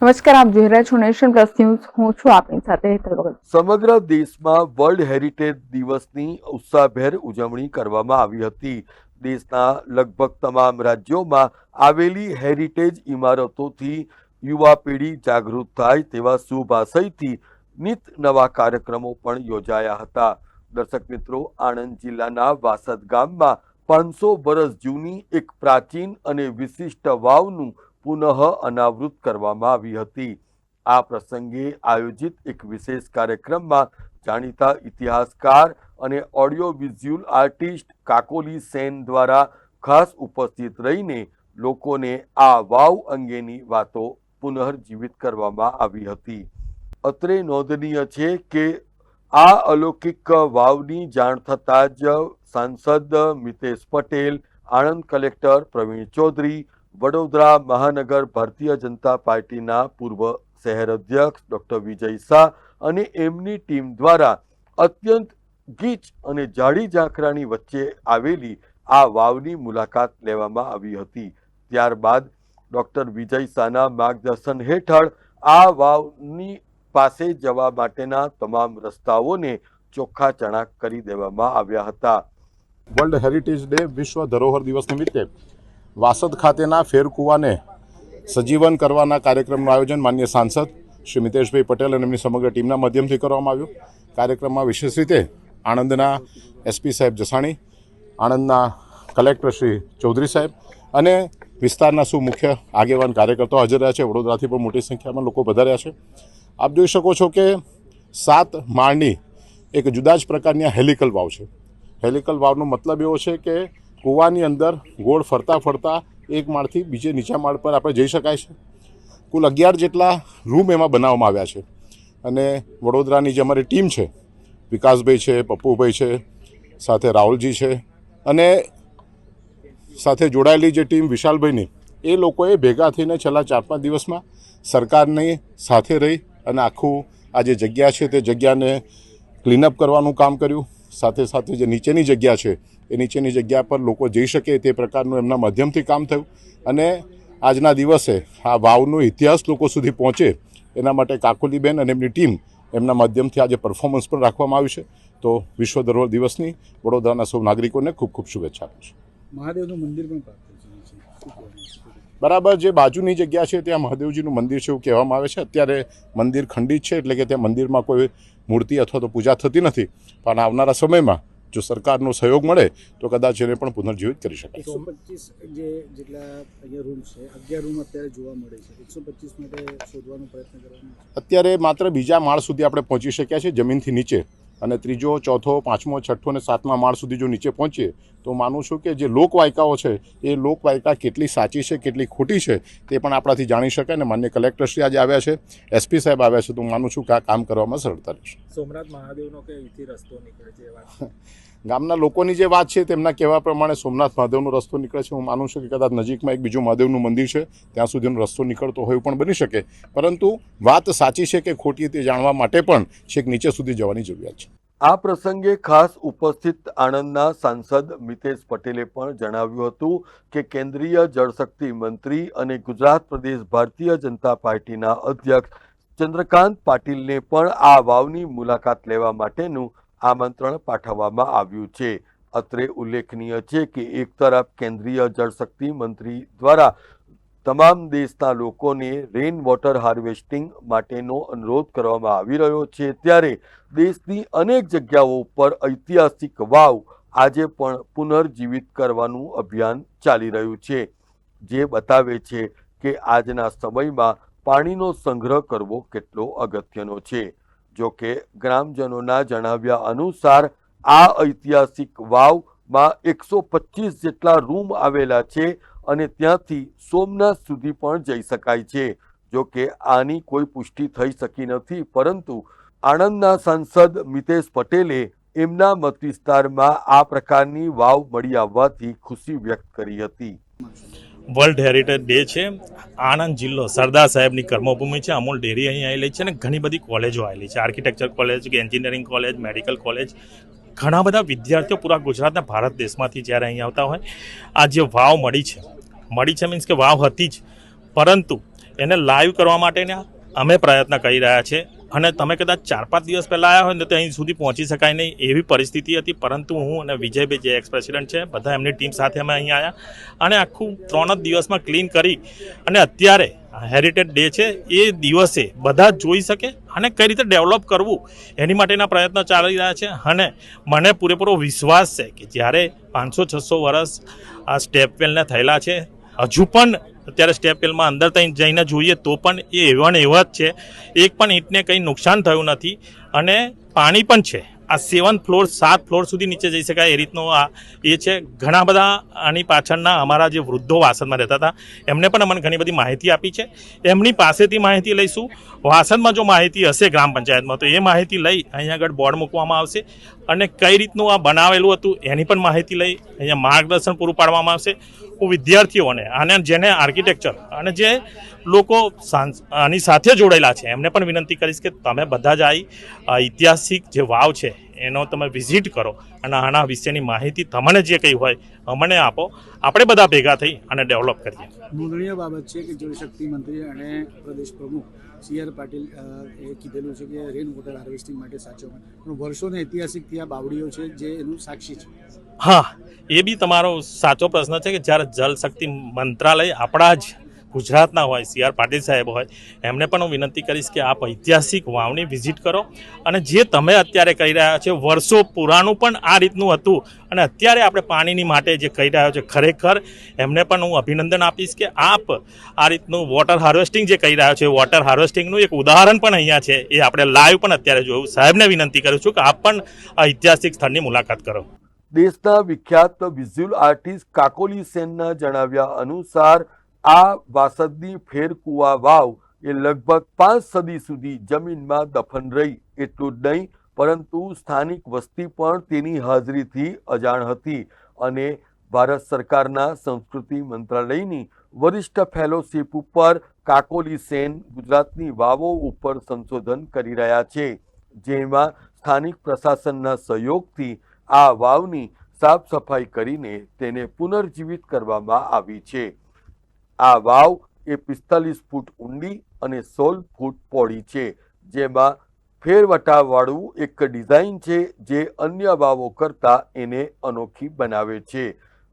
નમસ્કાર, આપ જોઈ રહ્યા છો નેશન પ્લસ ન્યૂઝ. હું છું આપની સાથે હેતલ ભગત. સમગ્ર દેશમાં વર્લ્ડ હેરિટેજ દિવસની ઉત્સાહભેર ઉજવણી કરવામાં આવી હતી. દેશના લગભગ તમામ રાજ્યોમાં આવેલી હેરિટેજ ઇમારતોથી યુવા પેઢી જાગૃત થાય તેવા શુભ આશયથી નિત નવા કાર્યક્રમો પણ યોજાયા હતા. દર્શક મિત્રો, આણંદ જિલ્લાના વાસદ ગામમાં પાંચસો વર્ષ જૂની એક પ્રાચીન અને વિશિષ્ટ વાવનું પુનઃ અનાવૃત કરવામાં આવી હતી. આ પ્રસંગે આયોજિત એક વિશેષ કાર્યક્રમમાં જાણીતા ઇતિહાસકાર અને audio visual artist Kakoli Sen દ્વારા ખાસ ઉપસ્થિત રહીને લોકોને આ વાવ અંગેની વાતો પુનર્જીવિત કરવામાં આવી હતી. અત્રે નોંધનીય છે કે આ અલૌકિક વાવની જાણ થતાં જ સાંસદ મિતેશ પટેલ, આણંદ કલેક્ટર પ્રવીણ ચૌધરી વડોદરા મહાનગર ભારતીય જનતા પાર્ટીના પૂર્વ શહેર અધ્યક્ષ ડોક્ટર વિજય શાહ અને એમની ટીમ દ્વારા અત્યંત ગીચ અને જાડી ઝાંખરાની વચ્ચે આવેલી આ વાવની મુલાકાત લેવામાં આવી હતી. ત્યારબાદ ડોક્ટર વિજય શાહના માર્ગદર્શન હેઠળ આ વાવની પાસે જવા માટેના તમામ રસ્તાઓને ચોખ્ખા ચણાક કરી દેવામાં આવ્યા હતા. વર્લ્ડ હેરિટેજ ડે વિશ્વ ધરોહર દિવસ નિમિત્તે વાસદ ખાતેના ફેરકુવાને સજીવન કરવાના કાર્યક્રમનું આયોજન માન્ય સાંસદ શ્રી મિતેશભાઈ પટેલ અને એમની સમગ્ર ટીમના માધ્યમથી કરવામાં આવ્યું. કાર્યક્રમમાં વિશેષ રીતે આણંદના એસપી સાહેબ જસાણી, આણંદના કલેક્ટર શ્રી ચૌધરી સાહેબ અને વિસ્તારના શું મુખ્ય આગેવાન કાર્યકર્તાઓ હાજર રહ્યા છે. વડોદરાથી પણ મોટી સંખ્યામાં લોકો વધાર્યા છે. આપ જોઈ શકો છો કે સાત માળની એક જુદા જ પ્રકારની હેલિકલ વાવ છે. હેલિકલ વાવનો મતલબ એવો છે કે કૂવાની અંદર ગોળ ફરતા ફરતા એક માળથી બીજે નીચા માળ પર આપણે જઈ શકાય છે. કુલ અગિયાર જેટલા રૂમ એમાં બનાવવામાં આવ્યા છે. અને વડોદરાની જે અમારી ટીમ છે, વિકાસભાઈ છે, પપ્પુભાઈ છે, સાથે રાહુલજી છે, અને સાથે જોડાયેલી જે ટીમ વિશાલભાઈની, એ લોકોએ ભેગા થઈને છેલ્લા ચાર પાંચ દિવસમાં સરકારની સાથે રહી અને આખું આ જે જગ્યા છે તે જગ્યાને ક્લીનઅપ કરવાનું કામ કર્યું. સાથે સાથે જે નીચેની જગ્યા છે એ નીચેની જગ્યા પર લોકો જઈ શકે તે પ્રકારનું એમના માધ્યમથી કામ થયું. અને આજના દિવસે આ વાવનો ઇતિહાસ લોકો સુધી પહોંચે એના માટે કાકોલીબેન અને એમની ટીમ એમના માધ્યમથી આજે પરફોર્મન્સ પણ રાખવામાં આવ્યું છે. તો વિશ્વ ધરોહર દિવસની વડોદરાના સૌ નાગરિકોને ખૂબ ખૂબ શુભેચ્છા આપું છું. મહાદેવનું મંદિર પણ? બરાબર જે બાજુની જગ્યા છે ત્યાં મહાદેવજીનું મંદિર છે એવું કહેવામાં આવે છે. અત્યારે મંદિર ખંડિત છે એટલે કે ત્યાં મંદિરમાં કોઈ મૂર્તિ અથવા તો પૂજા થતી નથી. પણ આવનારા સમયમાં જો સરકારનો સહયોગ મળે તો કદાચ એને પણ પુનર્જીવિત કરી શકાય. એકસો પચીસ જે જેટલા અહીંયા રૂમ છે અગિયાર રૂમ અત્યારે જોવા મળે છે. એકસો પચીસ માટે શોધવાનો પ્રયત્ન કરવાનો અત્યારે માત્ર બીજા માળ સુધી આપણે પહોંચી શક્યા છીએ જમીનથી નીચે. અને ત્રીજો ચોથો પાંચમો છઠ્ઠો અને સાતમા માળ સુધી જો નીચે પહોંચીએ તો માનું છું કે જે લોકવાયકાઓ છે એ લોકવાયકા કેટલી સાચી છે કેટલી ખોટી છે તે પણ આપણાથી જાણી શકાય ને માન્ય કલેક્ટરશ્રી આજે આવ્યા છે એસપી સાહેબ આવ્યા છે તો હું માનું છું કે આ કામ કરવામાં સરળતા રહેશે. સોમનાથ મહાદેવનો કે અહીંથી રસ્તો નીકળે છે ગામના લોકોની જે વાત છે તેમના કહેવા પ્રમાણે સોમનાથ મહાદેવનો રસ્તો નીકળે છે હું માનું છું કે કદાચ નજીકમાં એક બીજું મહાદેવનું મંદિર છે ત્યાં સુધીનો રસ્તો નીકળતો હોય પણ બની શકે. પરંતુ વાત સાચી છે કે ખોટી તે જાણવા માટે પણ છેક નીચે સુધી જવાની જરૂરિયાત છે. આ પ્રસંગે ખાસ ઉપસ્થિત આણંદના સાંસદ મિતેશ પટેલે પણ જણાવ્યું હતું કે કેન્દ્રીય જળશક્તિ મંત્રી અને ગુજરાત પ્રદેશ ભારતીય જનતા પાર્ટીના અધ્યક્ષ ચંદ્રકાંત પાટીલને પણ આ વાવની મુલાકાત લેવા માટેનું આમંત્રણ પાઠવવામાં આવ્યું છે. અત્રે ઉલ્લેખનીય છે કે એક તરફ કેન્દ્રીય જળશક્તિ મંત્રી દ્વારા તમામ દેશના લોકોને રેઇન વોટર હાર્વેસ્ટિંગ માટેનો અનુરોધ કરવામાં આવી રહ્યો છે. ત્યારે દેશની અનેક જગ્યાઓ ઉપર ઐતિહાસિક વાવ આજે પણ પુનર્જીવિત કરવાનું અભિયાન ચાલી રહ્યું છે. જે બતાવે છે કે આજના સમયમાં પાણીનો સંગ્રહ કરવો કેટલો અગત્યનો છે. જો કે ગ્રામજનોના જણાવ્યા અનુસાર, આ ઐતિહાસિક વાવમાં એકસો પચીસ જેટલા રૂમ આવેલા છે. અને ત્યાંથી સોમનાથ સુધી પણ જઈ શકાય છે. જો કે આની કોઈ પુષ્ટિ થઈ શકી નથી, પરંતુ આણંદના સાંસદ મિતેશ પટેલે એમના મત વિસ્તારમાં આ પ્રકારની વાવ મળી આવવાથી ખુશી વ્યક્ત કરી હતી. વર્લ્ડ હેરિટેજ ડે છે. આણંદ જિલ્લો સરદાર સાહેબની કર્મભૂમિ છે. અમૂલ ડેરી અહીં આવેલી છે અને ઘણી બધી કોલેજો આવેલી છે. આર્કિટેક્ચર કોલેજ કે એન્જિનિયરિંગ કોલેજ મેડિકલ કોલેજ ઘણા બધા વિદ્યાર્થીઓ પૂરા ગુજરાતના ભારત દેશમાંથી જ્યારે અહીં આવતા હોય, આ જે વાવ મળી છે મળી છે મીન્સ કે વાવ હતી જ. પરંતુ એને લાઈવ કરવા માટેના અમે પ્રયત્ન કરી રહ્યા છે. અને તમે કદાચ ચાર પાંચ દિવસ પહેલાં આવ્યા હોય ને તો અહીં સુધી પહોંચી શકાય નહીં. એવી પરિસ્થિતિ હતી, પરંતુ હું અને વિજયભાઈ જે એક્સ પ્રેસિડેન્ટ છે, બધા એમની ટીમ સાથે અમે અહીં આવ્યા અને આખું ત્રણ જ દિવસમાં ક્લીન કરી. અને અત્યારે હેરિટેજ ડે છે, એ દિવસે બધા જોઈ શકે અને કઈ રીતે ડેવલપ કરવું એની માટેના પ્રયત્નો ચાલી રહ્યા છે. અને મને પૂરેપૂરો વિશ્વાસ છે કે જ્યારે પાંચસો છસો વર્ષ આ સ્ટેપવેલને થયેલા છે હજુ પણ અત્યારે સ્ટેપ વેલમાં અંદર ત્યાં જઈને જોઈએ તો પણ એ એવા ને એવા જ છે. એક પણ ઈંટને કંઈ નુકસાન થયું નથી અને પાણી પણ છે. આ સેવન ફ્લોર, સાત ફ્લોર સુધી નીચે જઈ શકાય એ રીતનો આ એ છે. ઘણા બધા આની પાછળના અમારા જે વૃદ્ધો વાસણમાં રહેતા હતા, એમને પણ અમને ઘણી બધી માહિતી આપી છે. એમની પાસેથી માહિતી લઈશું. વાસણમાં જો માહિતી હશે ગ્રામ પંચાયતમાં, તો એ માહિતી લઈ અહીંયા આગળ બોર્ડ મૂકવામાં આવશે અને કઈ રીતનું આ બનાવેલું હતું એની પણ માહિતી લઈ અહીંયા માર્ગદર્શન પૂરું પાડવામાં આવશે. હું વિદ્યાર્થીઓને આને જેને આર્કિટેક્ચર અને જે લોકો આની સાથે જોડાયેલા છે. એમને પણ વિનંતી કરીશ કે તમે બધા જ આ ઐતિહાસિક જે વાવ છે એનો તમે વિઝિટ કરો અને આના વિશેની માહિતી તમને જે કંઈ હોય અમને આપો. આપણે બધા ભેગા થઈ અને ડેવલપ કરીએ. નોંધનીય બાબત છે કે જળશક્તિ મંત્રી અને પ્રદેશ પ્રમુખ સી આર પાટીલ એ કીધેલું છે કે રેન વોટર હાર્વેસ્ટિંગ માટે સાચવવા પણ વર્ષોને ઐતિહાસિકથી આ બાવડીઓ છે જે એનું સાક્ષી છે. હા એ બી તમારો સાચો પ્રશ્ન છે કે જ્યારે જલ શક્તિ મંત્રાલય આપણા જ ગુજરાતના હોય, સી આર પાટીલ સાહેબ હોય, એમને પણ હું વિનંતી કરીશ કે આપ ઐતિહાસિક વાવની વિઝિટ કરો અને જે તમે અત્યારે કહી રહ્યા છો, વર્ષો પુરાણું પણ આ રીતનું હતું અને અત્યારે આપણે પાણીની માટે જે કહી રહ્યા છો ખરેખર, એમને પણ હું અભિનંદન આપીશ કે આપ આ રીતનું વોટર હાર્વેસ્ટિંગ જે કહી રહ્યા છો વોટર હાર્વેસ્ટિંગનું એક ઉદાહરણ પણ અહીંયા છે, એ આપણે લાઈવ પણ અત્યારે જોયું. સાહેબને વિનંતી કરું છું કે આપ પણ આ ઐતિહાસિક સ્થળની મુલાકાત કરો. દેશના વિખ્યાત વિઝ્યુઅલ આર્ટિસ્ટ કાકોલી સેનના જણાવ્યા અનુસાર આ વાસદની ફેરકુવા વાવ એ લગભગ પાંચ સદી સુધી જમીનમાં દફન રહી, એટલું જ નહીં, પરંતુ સ્થાનિક વસ્તી પણ તેની હાજરીથી અજાણ હતી અને ભારત સરકારના સંસ્કૃતિ મંત્રાલયની વરિષ્ઠ ફેલોશિપ ઉપર કાકોલી સેન ગુજરાતની વાવો ઉપર સંશોધન કરી રહ્યા છે, જેમાં સ્થાનિક પ્રશાસનના સહયોગથી આ વાવની સાફ સફાઈ કરીને તેને પુનર્જીવિત કરવામાં આવી છે. આ વાવ એ પિસ્તાલીસ ફૂટ ઊંડી અને સોળ ફૂટ પહોળી છે. જેમાં ફેરવટાવાળું એક ડિઝાઇન છે જે અન્ય વાવો કરતાં એને અનોખી બનાવે છે.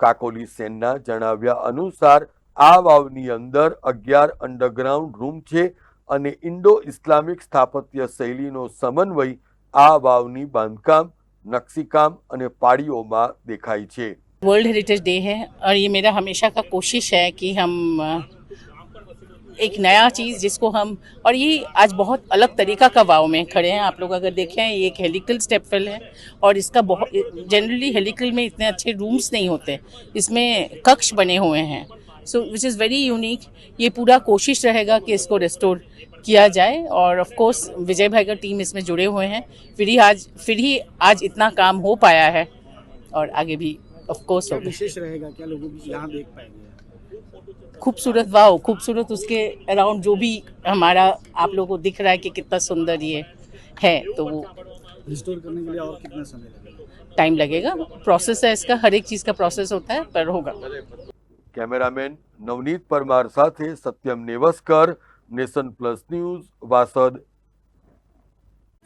કાકોલી સેનના જણાવ્યા અનુસાર, આ વાવની અંદર અગિયાર અંડરગ્રાઉન્ડ રૂમ છે અને ઇન્ડો ઇસ્લામિક સ્થાપત્ય શૈલીનો સમન્વય આ વાવની બાંધકામ, નકશીકામ અને પાળીઓમાં દેખાય છે. वर्ल्ड हेरिटेज डे है और ये मेरा हमेशा का कोशिश है कि हम एक नया चीज़ जिसको हम, और ये आज बहुत अलग तरीका का वाव में खड़े हैं। आप लोग अगर देखें, ये एक हेलिकल स्टेपवेल है और इसका बहुत जनरली हेलिकल में इतने अच्छे रूम्स नहीं होते। इसमें कक्ष बने हुए हैं। So which is very unique ये पूरा कोशिश रहेगा कि इसको रिस्टोर किया जाए और ऑफ़ कोर्स विजय भाई का टीम इसमें जुड़े हुए हैं। फिर ही आज, फिर ही आज इतना काम हो पाया है और आगे भी ऑफ कोर्स क्या होगा विशेष रहेगा क्या लोग यहाँ देख पाएंगे खूबसूरत वाओ खूबसूरत उसके अराउंड जो भी हमारा आप लोगों को दिख रहा है कि कितना सुंदर ये है तो वो रिस्टोर करने के लिए और कितना समय लगेगा टाइम लगेगा प्रोसेस है इसका हर एक चीज़ का प्रोसेस होता है पर होगा કેમેરામેન નવનીત પરમાર સાથે Satyam Nevaskar nation plus news Vasad